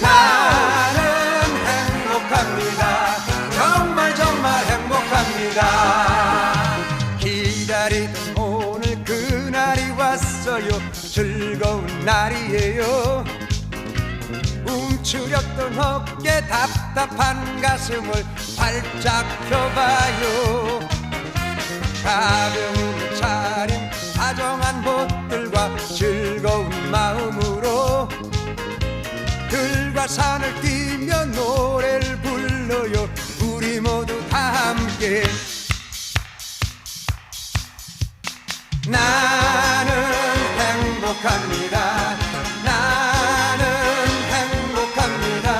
나는 행복합니다. 정말 정말 행복합니다. 기다리던 오늘 그날이 왔어요 즐거운 날이에요 움츠렸던 어깨 답답한 가슴을 활짝 펴봐요 가벼운 들과 산을 뛰며 노래를 불러요. 우리 모두 다 함께. 나